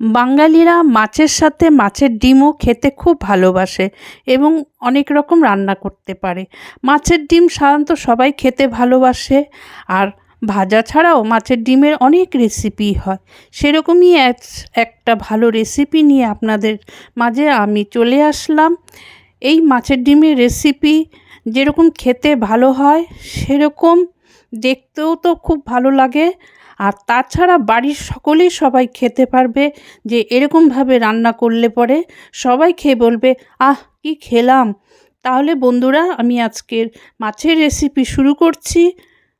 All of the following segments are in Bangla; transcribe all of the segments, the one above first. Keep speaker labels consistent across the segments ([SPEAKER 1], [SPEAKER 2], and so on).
[SPEAKER 1] বাঙালিরা মাছের সাথে মাছের ডিমও খেতে খুব ভালোবাসে এবং অনেক রকম রান্না করতে পারে। মাছের ডিম সাধারণত সবাই খেতে ভালোবাসে আর ভাজা ছাড়াও মাছের ডিমের অনেক রেসিপি হয়। সেরকমই এক, একটা ভালো রেসিপি নিয়ে আপনাদের মাঝে আমি চলে আসলাম। এই মাছের ডিমের রেসিপি যেরকম খেতে ভালো হয়, সেরকম দেখতেও তো খুব ভালো লাগে। আর তাছাড়া বাড়ির সকলেই সবাই খেতে পারবে যে এরকমভাবে রান্না করলে পরে সবাই খেয়ে বলবে, আহ, কি খেলাম। তাহলে বন্ধুরা, আমি আজকের মাছের রেসিপি শুরু করছি।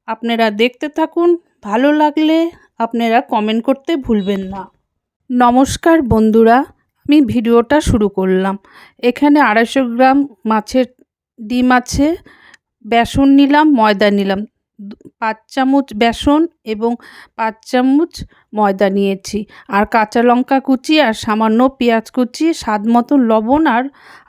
[SPEAKER 1] আপনারা দেখতে থাকুন, ভালো লাগলে আপনারা কমেন্ট করতে ভুলবেন না। নমস্কার বন্ধুরা, আমি ভিডিওটা শুরু করলাম। এখানে আড়াইশো গ্রাম মাছের ডিম আছে, বেসন নিলাম, ময়দা নিলাম। পাঁচ চামচ বেসন এবং পাঁচ চামচ ময়দা নিয়েছি। আর কাঁচা লঙ্কা কুচি আর সামান্য পেঁয়াজ কুচি, স্বাদ মতো লবণ আর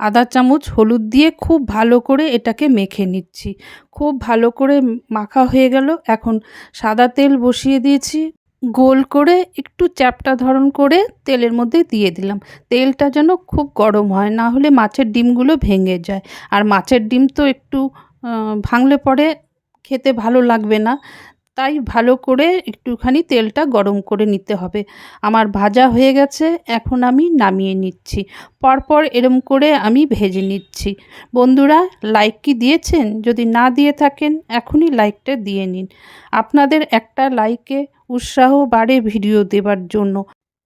[SPEAKER 1] আধা চামচ হলুদ দিয়ে খুব ভালো করে এটাকে মেখে নিচ্ছি। খুব ভালো করে মাখা হয়ে গেল। এখন সাদা তেল বসিয়ে দিয়েছি। গোল করে একটু চ্যাপটা ধরন করে তেলের মধ্যে দিয়ে দিলাম। তেলটা যেন খুব গরম হয়, না হলে মাছের ডিমগুলো ভেঙে যায়। আর মাছের ডিম তো একটু ভাঙলে পরে খেতে ভালো লাগবে না, তাই ভালো করে একটুখানি তেলটা গরম করে নিতে হবে। আমার ভাজা হয়ে গেছে, এখন আমি নামিয়ে নিচ্ছি। পরপর এরম করে আমি ভেজে নিচ্ছি। বন্ধুরা লাইক কি দিয়েছেন? যদি না দিয়ে থাকেন, এখনই লাইকটা দিয়ে নিন। আপনাদের একটা লাইকে উৎসাহ বাড়ে ভিডিও দেবার জন্য।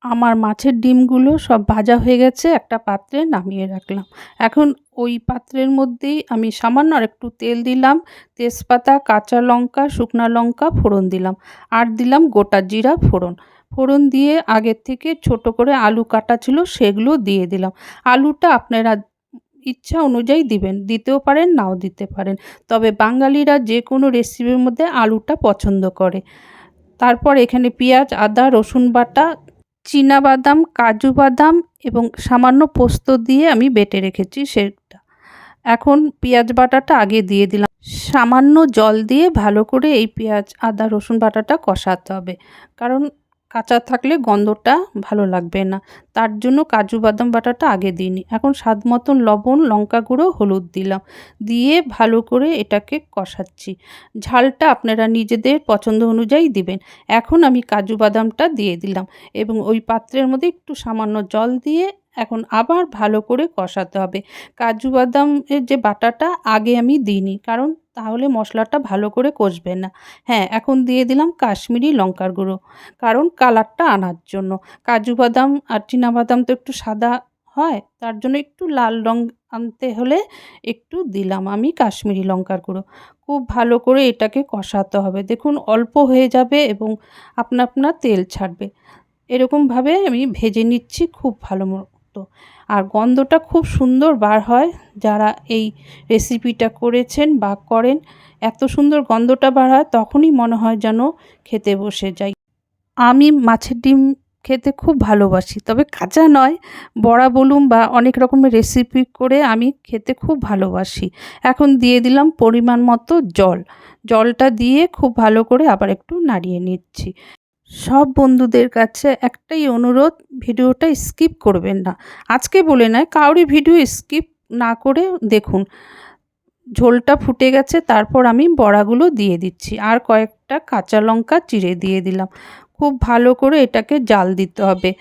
[SPEAKER 1] আমার মাছের ডিমগুলো সব ভাজা হয়ে গেছে, একটা পাত্রে নামিয়ে রাখলাম। এখন ওই পাত্রের মধ্যেই আমি সামান্য আর একটু তেল দিলাম, তেজপাতা, কাঁচা লঙ্কা, শুকনা লঙ্কা ফোড়ন দিলাম। আর দিলাম গোটা জিরা ফোড়ন। ফোড়ন দিয়ে আগের থেকে ছোট করে আলু কাটা ছিল সেগুলো দিয়ে দিলাম। আলুটা আপনারা ইচ্ছা অনুযায়ী দিবেন, দিতেও পারেন, নাও দিতে পারেন। তবে বাঙালিরা যে কোনো রেসিপির মধ্যে আলুটা পছন্দ করে। তারপর এখানে পেঁয়াজ, আদা, রসুন বাটা বাদাম কাজু বাদাম এবং সামান্য পোস্ত দিয়ে আমি বেটে রেখেছি সেটা। এখন পেঁয়াজ বাটাটা আগে দিয়ে দিলাম। সামান্য জল দিয়ে ভালো করে এই পেঁয়াজ, আদা, রসুন বাটাটা কষাতে হবে। কারণ কাঁচা থাকলে গন্ধটা ভালো লাগবে না। তার জন্য কাজু বাদাম বাটাটা আগে দিইনি এখন স্বাদ মতন লবণ, লঙ্কা গুঁড়ো, হলুদ দিলাম। দিয়ে ভালো করে এটাকে কষাচ্ছি। ঝালটা আপনারা নিজেদের পছন্দ অনুযায়ী দিবেন। এখন আমি কাজু বাদামটা দিয়ে দিলাম এবং ওই পাত্রের মধ্যে একটু সামান্য জল দিয়ে এখন আবার ভালো করে কষাতে হবে। কাজু বাদামের যে বাটাটা আগে আমি দিইনি, কারণ তাহলে মশলাটা ভালো করে কষবে না। হ্যাঁ এখন দিয়ে দিলাম কাশ্মীরি লঙ্কার গুঁড়ো, কারণ কালারটা আনার জন্য। কাজু বাদাম আর বাদাম তো একটু সাদা হয়, তার জন্য একটু লাল রং আনতে হলে একটু দিলাম আমি কাশ্মীরি লঙ্কার গুঁড়ো। খুব ভালো করে এটাকে কষাতে হবে। দেখুন, অল্প হয়ে যাবে এবং আপনা আপনা তেল ছাড়বে। এরকমভাবে আমি ভেজে নিচ্ছি খুব ভালো মতো আর গন্ধটা খুব সুন্দর বার হয়। যারা এই রেসিপিটা করেছেন বা করেন, এত সুন্দর গন্ধটা বার হয়, তখনই মনে হয় যেন খেতে বসে যাই আমি মাছের ডিম খেতে খুব ভালোবাসি, তবে কাঁচা নয়, বড়া বলুন বা অনেক রকমের রেসিপি করে আমি খেতে খুব ভালোবাসি। এখন দিয়ে দিলাম পরিমাণ মতো জল। জলটা দিয়ে খুব ভালো করে আবার একটু নাড়িয়ে নিচ্ছি। সব বন্ধুদের কাছে একটাই অনুরোধ, ভিডিওটা স্কিপ করবেন না। আজকে বলে নয় কাউরি ভিডিও স্কিপ না করে দেখুন। ঝোলটা ফুটে গেছে, তারপর আমি বড়াগুলো দিয়ে দিচ্ছি। আর কয়েকটা কাঁচা লঙ্কা চিড়ে দিয়ে দিলাম। খুব ভালো করে এটাকে জাল দিতে হবে।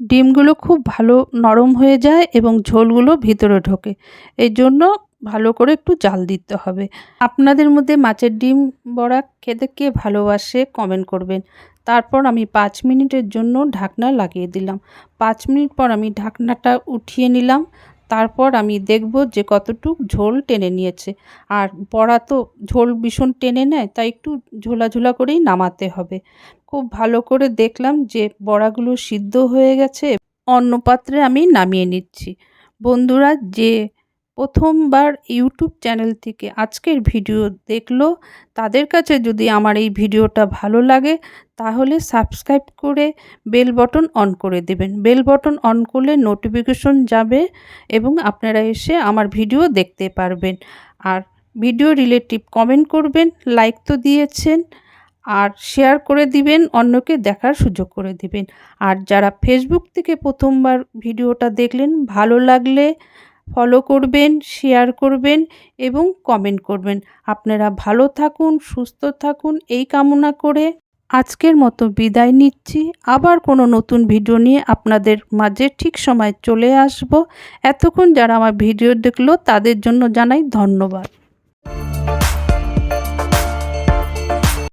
[SPEAKER 1] ডিমগুলো খুব ভালো নরম হয়ে যায় এবং ঝোলগুলো ভিতরে ঢোকে। এই জন্য ভালো করে একটু জাল দিতে হবে। আপনাদের মধ্যে মাছের ডিম, বড়া খেতে কে ভালোবাসে কমেন্ট করবেন। তারপর আমি পাঁচ মিনিটের জন্য ঢাকনা লাগিয়ে দিলাম। পাঁচ মিনিট পর আমি ঢাকনাটা উঠিয়ে নিলাম। তারপর আমি দেখব যে কতটুক ঝোল টেনে নিয়েছে। আর বড়া তো ঝোল ভীষণ টেনে নেয়, তাই একটু ঝোলা ঝোলা করেই নামাতে হবে। খুব ভালো করে দেখলাম যে বড়াগুলো সিদ্ধ হয়ে গেছে। অন্য পাত্রে আমি নামিয়ে নিচ্ছি। বন্ধুরা, যে প্রথমবার ইউটিউব চ্যানেল থেকে আজকের ভিডিও দেখল, তাদের কাছে যদি আমার এই ভিডিওটা ভালো লাগে, তাহলে সাবস্ক্রাইব করে বেল বটন অন করে দেবেন। বেল বটন অন করলে নোটিফিকেশন যাবে এবং আপনারা এসে আমার ভিডিও দেখতে পারবেন। আর ভিডিও রিলেটিভ কমেন্ট করবেন, লাইক তো দিয়েছেন, আর শেয়ার করে দিবেন, অন্যকে দেখার সুযোগ করে দিবেন। আর যারা ফেসবুক থেকে প্রথমবার ভিডিওটা দেখলেন, ভালো লাগলে ফলো করবেন শেয়ার করবেন এবং কমেন্ট করবেন। আপনারা ভালো থাকুন, সুস্থ থাকুন, এই কামনা করে আজকের মতো বিদায় নিচ্ছি। আবার কোনো নতুন ভিডিও নিয়ে আপনাদের মাঝে ঠিক সময় চলে আসব। এতক্ষণ যারা আমার ভিডিও দেখল তাদের জন্য জানাই ধন্যবাদ।